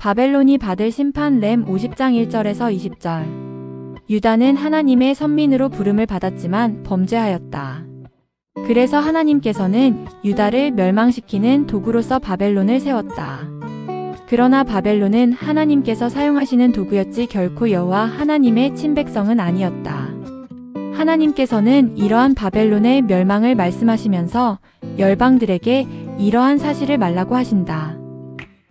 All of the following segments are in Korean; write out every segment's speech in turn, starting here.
바벨론이 받을 심판 램 50장 1절에서 20절. 유다는 하나님의 선민으로 부름을 받았지만 범죄하였다. 그래서 하나님께서는 유다를 멸망시키는 도구로서 바벨론을 세웠다. 그러나 바벨론은 하나님께서 사용하시는 도구였지 결코 여호와 하나님의 친백성은 아니었다. 하나님께서는 이러한 바벨론의 멸망을 말씀하시면서 열방들에게 이러한 사실을 말라고 하신다.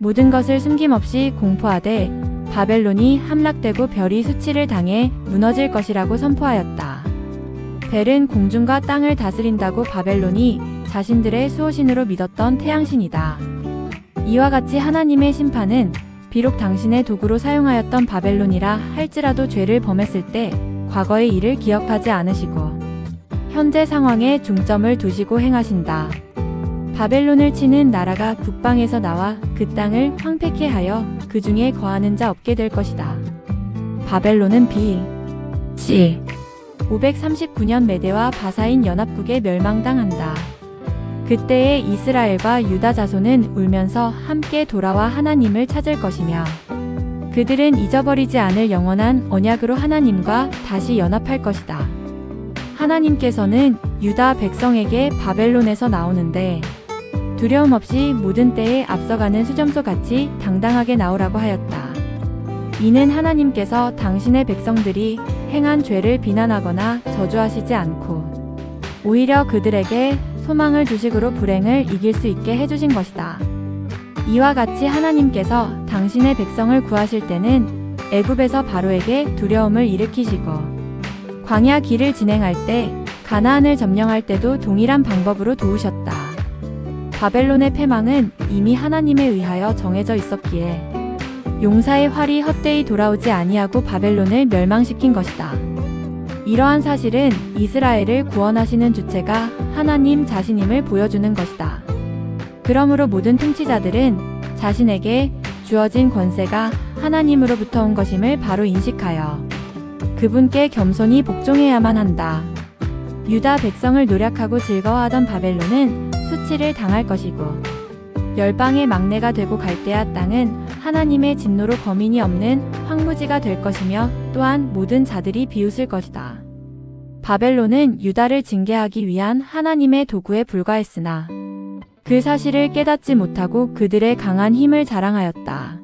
모든 것을 숨김없이 공포하되 바벨론이 함락되고 별이 수치를 당해 무너질 것이라고 선포하였다. 벨은 공중과 땅을 다스린다고 바벨론이 자신들의 수호신으로 믿었던 태양신이다. 이와 같이 하나님의 심판은 비록 당신의 도구로 사용하였던 바벨론이라 할지라도 죄를 범했을 때 과거의 일을 기억하지 않으시고 현재 상황에 중점을 두시고 행하신다. 바벨론을 치는 나라가 북방에서 나와 그 땅을 황폐케 하여 그 중에 거하는 자 없게 될 것이다. 바벨론은 비, 지, 539년 메대와 바사인 연합국에 멸망당한다. 그때에 이스라엘과 유다 자손은 울면서 함께 돌아와 하나님을 찾을 것이며 그들은 잊어버리지 않을 영원한 언약으로 하나님과 다시 연합할 것이다. 하나님께서는 유다 백성에게 바벨론에서 나오는데 두려움 없이 모든 때에 앞서가는 수점소 같이 당당하게 나오라고 하였다. 이는 하나님께서 당신의 백성들이 행한 죄를 비난하거나 저주하시지 않고 오히려 그들에게 소망을 주식으로 불행을 이길 수 있게 해주신 것이다. 이와 같이 하나님께서 당신의 백성을 구하실 때는 애굽에서 바로에게 두려움을 일으키시고 광야 길을 진행할 때 가나안을 점령할 때도 동일한 방법으로 도우셨다. 바벨론의 패망은 이미 하나님에 의하여 정해져 있었기에 용사의 활이 헛되이 돌아오지 아니하고 바벨론을 멸망시킨 것이다. 이러한 사실은 이스라엘을 구원하시는 주체가 하나님 자신임을 보여주는 것이다. 그러므로 모든 통치자들은 자신에게 주어진 권세가 하나님으로부터 온 것임을 바로 인식하여 그분께 겸손히 복종해야만 한다. 유다 백성을 노력하고 즐거워하던 바벨론은 수치를 당할 것이고 열방의 막내가 되고 갈대아 땅은 하나님의 진노로 거민이 없는 황무지가 될 것이며 또한 모든 자들이 비웃을 것이다. 바벨론은 유다를 징계하기 위한 하나님의 도구에 불과했으나 그 사실을 깨닫지 못하고 그들의 강한 힘을 자랑하였다.